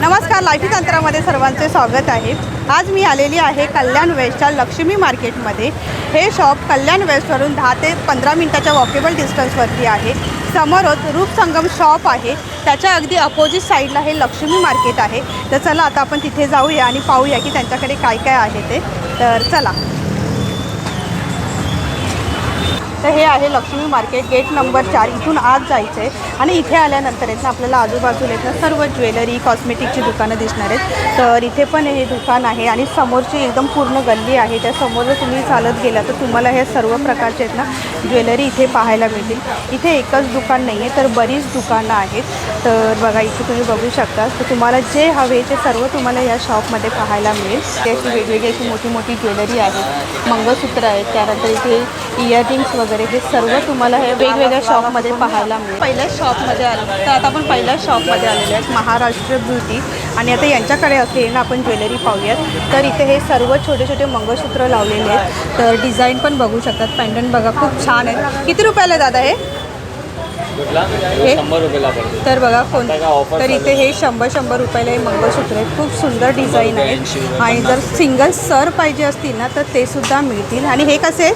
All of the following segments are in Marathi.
नमस्कार लाठी तंत्रामध्ये सर्वांचे स्वागत आहे. आज मी आलेली आहे कल्याण वेस्टच्या लक्ष्मी मार्केटमध्ये. हे शॉप कल्याण वेस्टवरून दहा ते पंधरा मिनटाच्या वॉकेबल डिस्टन्सवरती आहे. समोरच रूपसंगम शॉप आहे. त्याच्या अगदी अपोजिट साईडला हे लक्ष्मी मार्केट आहे. तर चला आता आपण तिथे जाऊया आणि पाहूया की त्यांच्याकडे काय काय आहे ते. तर चला. तर हे आहे लक्ष्मी मार्केट गेट नंबर चार इथून आज जायचं आहे आणि इथे आल्यानंतर आहेत ना आपल्याला आजूबाजूला आहेत ना सर्व ज्वेलरी कॉस्मेटिकची दुकानं दिसणार आहेत. तर इथे पण हे दुकान आहे आणि समोरची एकदम पूर्ण गल्ली आहे. त्या समोर जर तुम्ही चालत गेला तर तुम्हाला हे सर्व प्रकारचे आहेत ना ज्वेलरी इथे पाहायला मिळतील. इथे एकच दुकान नाही आहे तर बरीच दुकानं आहेत. तर बघा इथे तुम्ही बघू शकता. तर तुम्हाला जे हवे ते सर्व तुम्हाला या शॉपमध्ये पाहायला मिळेल. त्याची वेगवेगळी अशी मोठी मोठी ज्वेलरी आहेत मंगळसूत्र आहेत. त्यानंतर इथे इयरिंग्स वगैरे हे सर्व तुम्हाला हे वेगवेगळ्या शॉपमध्ये पाहायला मिळेल. पहिल्या शॉपमध्ये आलो तर आता आपण पहिल्या शॉपमध्ये आलेलो आहेत महाराष्ट्र ब्युटी. आणि आता यांच्याकडे असले ना आपण ज्वेलरी पाहूयात. तर इथे हे सर्व छोटे छोटे मंगळसूत्र लावलेले आहेत. तर डिझाईन पण बघू शकतात. पॅन्डन बघा खूप छान आहेत. किती रुपयाला आहे दादा हे? हे? तर बघा कोण तर इथे हे शंभर शंभर रुपयाला हे मंगळसूत्र आहे खूप सुंदर डिझाईन आहे. आणि जर सिंगल सर पाहिजे असतील ना तर ते सुद्धा मिळतील. आणि हे कसे?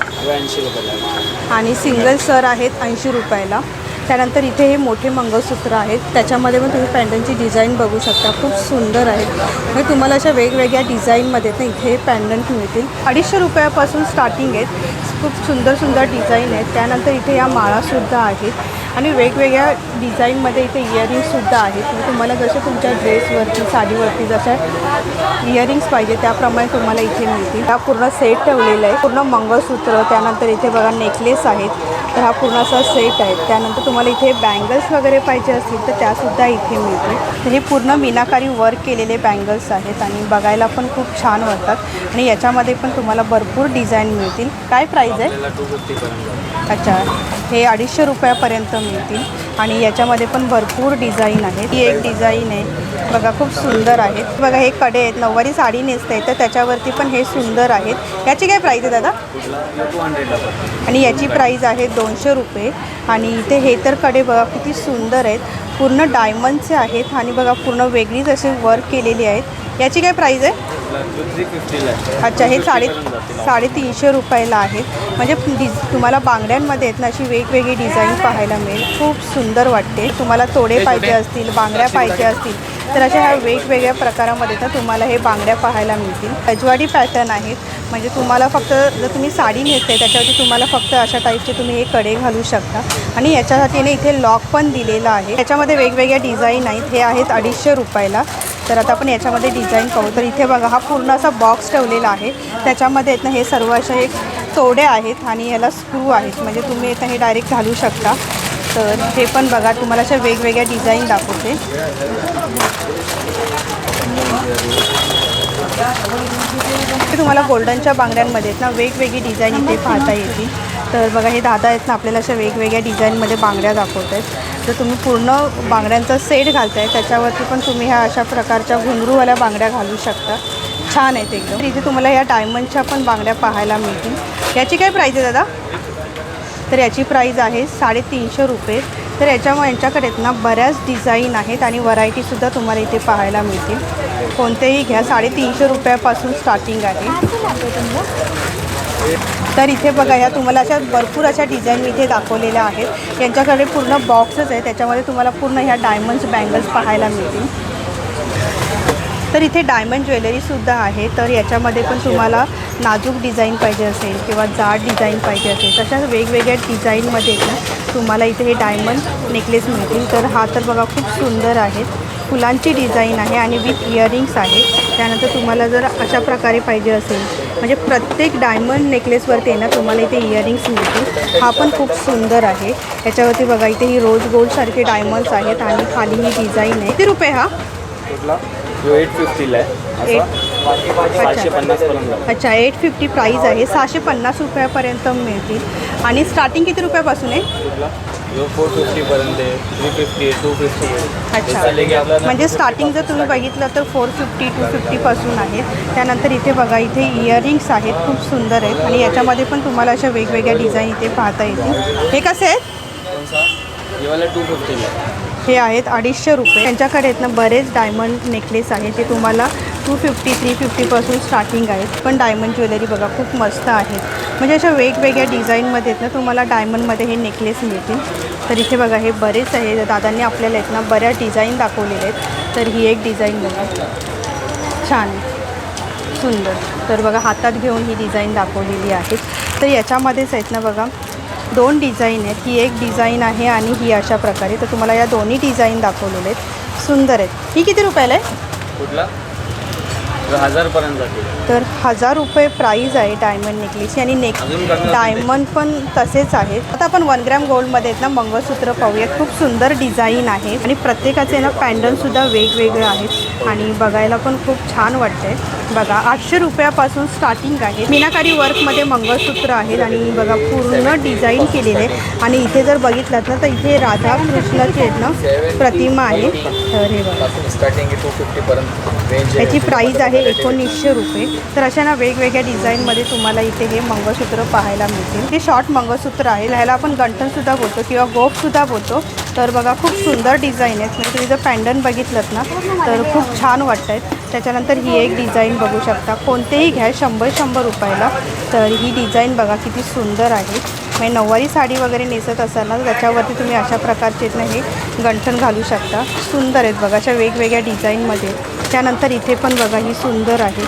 आणि सिंगल सर आहेत ऐंशी रुपयाला. त्यानंतर इथे हे मोठे मंगळसूत्र आहेत. त्याच्यामध्ये पण तुम्ही पॅन्डनची डिझाईन बघू शकता. खूप सुंदर आहेत. म्हणजे तुम्हाला अशा वेगवेगळ्या डिझाईनमध्ये ना इथे पॅन्डंट मिळतील. अडीचशे रुपयापासून स्टार्टिंग आहेत. खूप सुंदर सुंदर डिझाईन आहेत. त्यानंतर इथे या माळासुद्धा आहेत. आणि वेगवेगळ्या डिझाईनमध्ये इथे इयरिंग्ससुद्धा आहेत. म्हणजे तुम्हाला जसे तुमच्या ड्रेसवरती साडीवरती जशा इयरिंग्स पाहिजे त्याप्रमाणे तुम्हाला इथे मिळतील. हा पूर्ण सेट ठेवलेला आहे. पूर्ण मंगळसूत्र त्यानंतर इथे बघा नेकलेस आहेत. तर हा पूर्ण असा सेट आहे. त्यानंतर तुम्हाला इथे बँगल्स वगैरे पाहिजे असतील तर त्यासुद्धा इथे मिळतील. तर हे पूर्ण मीनाकारी वर्क केलेले बँगल्स आहेत आणि बघायला पण खूप छान वाटतात. आणि याच्यामध्ये पण तुम्हाला भरपूर डिझाईन मिळतील. काय प्राईज आहे? अच्छा. हे अडीचशे रुपयापर्यंत मिळतील. आणि याच्यामध्ये पण भरपूर डिझाईन आहे ही एक डिझाईन आहे. बघा खूप सुंदर आहेत. बघा हे कडे आहेत. नऊवारी साडी नेसते तर त्याच्यावरती पण हे सुंदर आहेत. याची काय प्राईज आहे दादा? आणि याची प्राईज आहे दोनशे रुपये. आणि इथे हे तर कडे बघा किती सुंदर आहेत. पूर्ण डायमंडचे आहेत. आणि बघा पूर्ण वेगळीच असे वर्क केलेली आहेत. याची काय प्राईज आहे? अच्छा हे साडे. साडेतीनशे रुपयाला आहेत. म्हणजे डिझ तुम्हाला बांगड्यांमध्ये आहेत ना अशी वेगवेगळी डिझाईन पाहायला मिळेल. खूप सुंदर वाटते. तुम्हाला तोडे पाहिजे असतील बांगड्या पाहिजे असतील तर अशा ह्या वेगवेगळ्या प्रकारामध्ये ना तुम्हाला हे बांगड्या पाहायला मिळतील. अजवाडी पॅटर्न आहेत. म्हणजे तुम्हाला फक्त जर तुम्ही साडी नेसते त्याच्यावरती तुम्हाला फक्त अशा टाईपचे तुम्ही हे कडे घालू शकता. आणि याच्यासाठी इथे लॉक पण दिलेला आहे. याच्यामध्ये वेगवेगळ्या डिझाईन आहेत. हे आहेत अडीचशे रुपयाला. तर आता आपण याच्यामध्ये डिझाईन पाहू. तर इथे बघा हा पूर्ण असा बॉक्स ठेवलेला आहे. त्याच्यामध्ये आहेत ना हे सर्व असे एक तोडे आहेत आणि याला स्क्रू आहेत. म्हणजे तुम्ही आता हे डायरेक्ट घालू शकता. तर हे पण बघा तुम्हाला अशा वेगवेगळ्या डिझाईन दाखवते. तुम्हाला गोल्डनच्या बांगड्यांमध्ये आहेत ना वेगवेगळी डिझाईन इथे पाहता येतील. तर बघा हे दादा आहेत ना आपल्याला अशा वेगवेगळ्या डिझाईनमध्ये बांगड्या दाखवत आहेत तर तुम्ही पूर्ण बांगड्यांचा सेट घालताय त्याच्यावरती पण तुम्ही ह्या अशा प्रकारच्या घुंगरूवाल्या बांगड्या घालू शकता. छान आहेत एकदम. तर इथे तुम्हाला या डायमंडच्या पण बांगड्या पाहायला मिळतील. याची काय प्राईज आहे दादा? तर याची प्राईज आहे साडेतीनशे रुपये. तर याच्यामुळे यांच्याकडे आहेत ना बऱ्याच डिझाईन आहेत आणि व्हरायटीसुद्धा तुम्हाला इथे पाहायला मिळतील. कोणतेही घ्या. साडेतीनशे रुपयापासून स्टार्टिंग आहे. तर इथे बघा ह्या तुम्हाला अशा भरपूर अशा डिझाईन इथे दाखवलेल्या आहेत. यांच्याकडे पूर्ण बॉक्सच आहे त्याच्यामध्ये तुम्हाला पूर्ण ह्या डायमंड्स बँगल्स पाहायला मिळतील. तर इथे डायमंड ज्वेलरीसुद्धा आहे. तर याच्यामध्ये पण तुम्हाला नाजूक डिझाईन पाहिजे असेल किंवा जाड डिझाईन पाहिजे असेल तशा वेगवेगळ्या डिझाईनमध्ये ना तुम्हाला इथे हे डायमंड नेकलेस मिळतील. तर हा तर बघा खूप सुंदर आहे. फुलांची डिझाईन आहे आणि विथ इयरिंग्स आहे. त्यानंतर तुम्हाला जर अशा प्रकारे पाहिजे असेल म्हणजे प्रत्येक डायमंड नेकलेसवरती आहे ना तुम्हाला इथे इयरिंग्स मिळतील. हा पण खूप सुंदर आहे. याच्यावरती बघा इथे ही रोज गोल्डसारखे डायमंड्स आहेत आणि खाली ही डिझाईन आहे. किती रुपये हा? कुठला? जो एट फिफ्टीला आहे. पन्नास पर्यंत. अच्छा एट फिफ्टी प्राईज आहे. सहाशे पन्नास रुपयापर्यंत मिळतील. आणि स्टार्टिंग किती रुपयापासून आहे? Four three fifty two fifty अच्छा. म्हणजे स्टार्टिंग जर तुम्ही बघितलं तर फोर फिफ्टी टू फिफ्टीपासून आहे. त्यानंतर इथे बघा इथे इयरिंग्स आहेत. खूप सुंदर आहेत. आणि याच्यामध्ये पण तुम्हाला अशा वेगवेगळ्या डिझाईन इथे पाहता येतील. हे कसे आहेत? हे टू हे आहेत अडीचशे रुपये. त्यांच्याकडे आहेत ना बरेच डायमंड नेकलेस आहेत ते तुम्हाला टू फिफ्टी थ्री फिफ्टीपासून स्टार्टिंग आहेत. पण डायमंड ज्वेलरी बघा खूप मस्त आहेत. म्हणजे अशा वेगवेगळ्या डिझाईनमध्ये आहेत ना तुम्हाला डायमंडमध्ये हे नेकलेस मिळतील. तर इथे बघा हे बरेच आहे. दादांनी आपल्याला आहेत ना बऱ्या डिझाईन दाखवलेले आहेत. तर ही एक डिझाईन बघा. छान. सुंदर. तर बघा हातात घेऊन ही डिझाईन दाखवलेली आहे. तर याच्यामध्येच आहेत ना बघा दोन डिझाईन आहेत. ही एक डिझाईन आहे आणि ही अशा प्रकारे. तर तुम्हाला या दोन्ही डिझाईन दाखवलेले आहेत. सुंदर आहेत. ही किती रुपयाला आहे? कुठला? हजारपर्यंत जाते तर हजार रुपये प्राईज आहे डायमंड नेकलेसची आणि नेक अजून. डायमंड पण तसेच आहेत. आता आपण वन ग्रॅम गोल्डमध्ये आहेत ना मंगळसूत्र पाहूयात. खूप सुंदर डिझाईन आहे. आणि प्रत्येकाचे ना पॅन्डलसुद्धा वेगवेगळे आहेत. आणि बघायला पण खूप छान वाटतंय. बघा आठशे रुपयापासून स्टार्टिंग आहे. मीनाकारी वर्कमध्ये मंगळसूत्र आहेत आणि बघा पूर्ण डिझाईन केलेले आहे. आणि इथे जर बघितलात ना तर इथे राधा कृष्णाची आहेत ना प्रतिमा आहे. तर हे बघा. याची प्राईज आहे एकोणीसशे रुपये. तर अशा ना वेगवेगळ्या डिझाईनमध्ये तुम्हाला इथे हे मंगळसूत्र पाहायला मिळतील. हे शॉर्ट मंगळसूत्र आहे. ह्याला आपण गंठनसुद्धा बोलतो किंवा गोफसुद्धा बोलतो. तर बघा खूप सुंदर डिझाईन आहेत. म्हणजे तुम्ही जर पॅन्डन बघितलं ना तर खूप छान वाटत आहेत त्याच्यानंतर ही एक डिझाईन बघू शकता. कोणतेही घ्या शंभर शंभर रुपयाला. तर ही डिझाईन बघा किती सुंदर आहे. म्हणजे नऊवारी साडी वगैरे नेसत असाल ना त्याच्यावरती तुम्ही अशा प्रकारचे ना हे गंठन घालू शकता. सुंदर आहेत बघा अशा वेगवेगळ्या डिझाईनमध्ये त्यानंतर इथे पण बघा ही सुंदर आहे.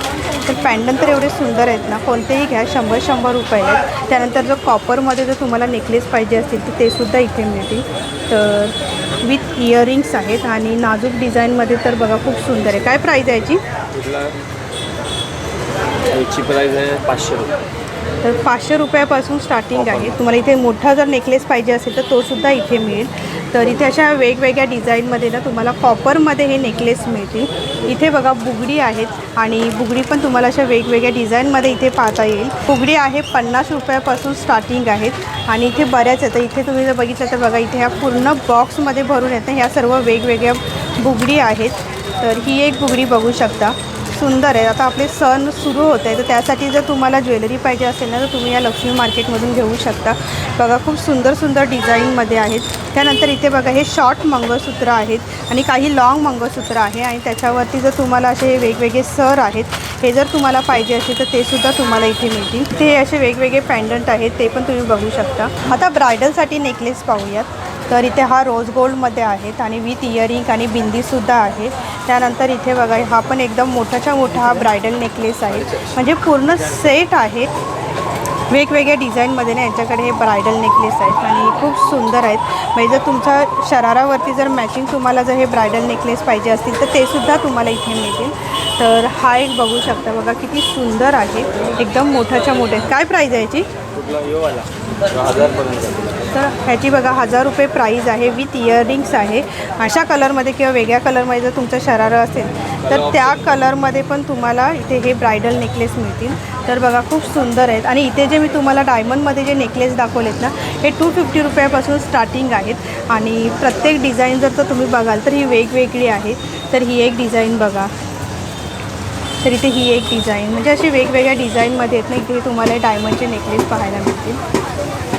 तर पॅन्डन तर एवढे सुंदर आहेत ना कोणतेही घ्या शंभर शंभर रुपये आहेत. त्यानंतर जर कॉपरमध्ये जर तुम्हाला नेकलेस पाहिजे असतील तर ते सुद्धा इथे मिळतील. तर विथ इयरिंग्स आहेत आणि नाजूक डिझाईनमध्ये तर बघा खूप सुंदर आहे. काय प्राईज आहे याची? याची प्राईज आहे पाचशे रुपये. तर पाचशे रुपयापासून स्टार्टिंग आहे. तुम्हाला इथे मोठा जर नेकलेस पाहिजे असेल तर तो सुद्धा इथे मिळेल. तर इथे अशा वेगवेगळ्या डिझाईनमध्ये ना तुम्हाला कॉपरमध्ये हे नेकलेस मिळतील. इथे बघा बुगडी आहेत आणि बुगडी पण तुम्हाला अशा वेगवेगळ्या डिझाईनमध्ये इथे पाहता येईल. बुगडी आहे पन्नास रुपयापासून स्टार्टिंग आहेत आणि इथे बऱ्याच आहेत. इथे तुम्ही जर बघितलं तर बघा इथे ह्या पूर्ण बॉक्समध्ये भरून येतं. ह्या सर्व वेगवेगळ्या बुगडी आहेत. तर ही एक बुगडी बघू शकता. सुंदर आहे. आता आपले सण सुरू होत आहे तर त्यासाठी जर तुम्हाला ज्वेलरी पाहिजे असेल ना तर तुम्ही या लक्ष्मी मार्केटमधून घेऊ शकता. बघा खूप सुंदर सुंदर डिझाईनमध्ये आहेत. त्यानंतर इथे बघा हे शॉर्ट मंगळसूत्र आहेत आणि काही लॉंग मंगळसूत्र आहे. आणि त्याच्यावरती जर तुम्हाला असे वेगवेगळे सर आहेत हे जर तुम्हाला पाहिजे असेल तर ते सुद्धा तुम्हाला इथे मिळतील. ते असे वेगवेगळे पॅन्डंट आहेत ते पण तुम्ही बघू शकता. आता ब्रायडलसाठी नेकलेस पाहूयात. तर इथे हा रोज गोल्डमध्ये आहेत आणि विथ इयरिंग आणि बिंदीसुद्धा आहे त्यानंतर इथे बघा हा पण एकदम मोठाच्या मोठा हा ब्रायडल नेकलेस आहे. म्हणजे पूर्ण सेट आहे. वेगवेगळ्या डिझाईनमध्ये ना यांच्याकडे हे ब्रायडल नेकलेस आहेत आणि खूप सुंदर आहेत. म्हणजे जर तुमच्या शरारावरती जर मॅचिंग तुम्हाला जर हे ब्रायडल नेकलेस पाहिजे असतील तर ते सुद्धा तुम्हाला इथे मिळतील. तर हा एक बघू शकता बघा किती सुंदर आहे. एकदम मोठ्याच्या मोठे काय प्राईज आहे याची? तर ह्याची बघा हजार रुपये प्राईज आहे विथ इयरिंग्स आहे. अशा कलरमध्ये किंवा वेगळ्या कलरमध्ये जर तुमचा शरारा असेल तर त्या कलरमध्ये पण तुम्हाला इथे हे ब्रायडल नेकलेस मिळतील. तर बघा खूप सुंदर आहेत. आणि इथे जे मी तुम्हाला डायमंडमध्ये जे नेकलेस दाखवलेत ना हे टू फिफ्टी रुपयापासून स्टार्टिंग आहेत. आणि प्रत्येक डिझाईन जर तर तुम्ही बघाल तर ही वेगवेगळी आहे. तर ही एक डिझाईन बघा. तर इथे ही एक डिझाईन म्हणजे अशी वेगवेगळ्या डिझाईनमध्ये आहेत ना इथे तुम्हाला डायमंडचे नेकलेस पाहायला मिळतील.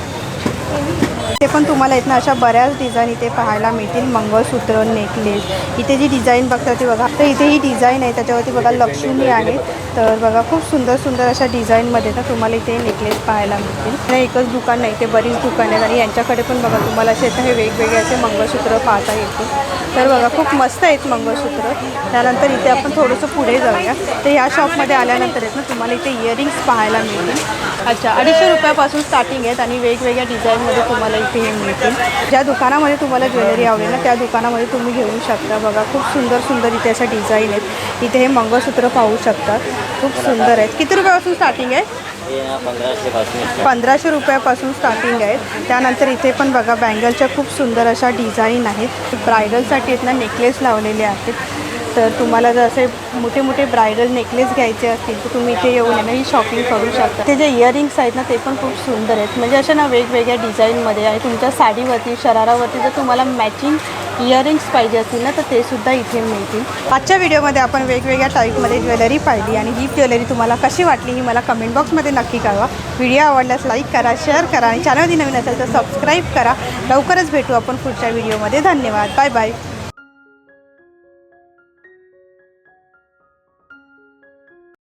ते पण तुम्हाला आहेत ना अशा बऱ्याच डिझाईन इथे पाहायला मिळतील. मंगळसूत्र नेकलेस इथे जी डिझाईन बघता ती बघा. तर इथे ही डिझाईन आहे. त्याच्यावरती बघा लक्ष्मी आहे. तर बघा खूप सुंदर सुंदर अशा डिझाईनमध्ये ना तुम्हाला इथे नेकलेस पाहायला मिळतील. एकच दुकान नाही इथे बरीच दुकान आहेत. आणि यांच्याकडे पण बघा तुम्हाला असे हे वेगवेगळे असे मंगळसूत्र पाहता येतील. तर बघा खूप मस्त आहेत मंगळसूत्र. त्यानंतर इथे आपण थोडंसं पुढे जाऊया. तर ह्या शॉपमध्ये आल्यानंतर आहेत ना तुम्हाला इथे इयरिंग्स पाहायला मिळतील. अच्छा अडीचशे रुपयापासून स्टार्टिंग आहेत आणि वेगवेगळ्या डिझाईनमध्ये तुम्हाला इथे हे मिळतील. ज्या दुकानामध्ये तुम्हाला ज्वेलरी आवडेल ना त्या दुकानामध्ये तुम्ही घेऊ शकता. बघा खूप सुंदर सुंदर इथे अशा डिझाईन आहेत. इथे हे मंगळसूत्र पाहू शकतात खूप सुंदर आहेत. किती रुपयापासून स्टार्टिंग आहे? पंधराशे रुपयापासून स्टार्टिंग आहे. त्यानंतर इथे पण बघा बँगलच्या खूप सुंदर अशा डिझाईन आहेत. ब्रायडलसाठी आहेत ना नेकलेस लावलेले आहेत. तर तुम्हाला जर असे मोठे मोठे ब्रायडल नेकलेस घ्यायचे असतील तर तुम्ही इथे येऊन ना ही शॉपिंग करू शकता. ते जे इयरिंग्स आहेत ना ते पण खूप सुंदर आहेत. म्हणजे अशा ना वेगवेगळ्या डिझाईनमध्ये आहे. तुमच्या साडीवरती शरारावरती जर तुम्हाला मॅचिंग इयरिंग्स पाहिजे असतील ना तर ते सुद्धा इथे मिळतील. आजच्या व्हिडिओमध्ये आपण वेगवेगळ्या टाईपमध्ये ज्वेलरी पाहिली आणि ही ज्वेलरी तुम्हाला कशी वाटली ही मला कमेंट बॉक्समध्ये नक्की कळवा. व्हिडिओ आवडल्यास लाईक करा शेअर करा आणि चॅनलमध्ये नवीन असेल तर सबस्क्राईब करा. लवकरच भेटू आपण पुढच्या व्हिडिओमध्ये. धन्यवाद. Bye bye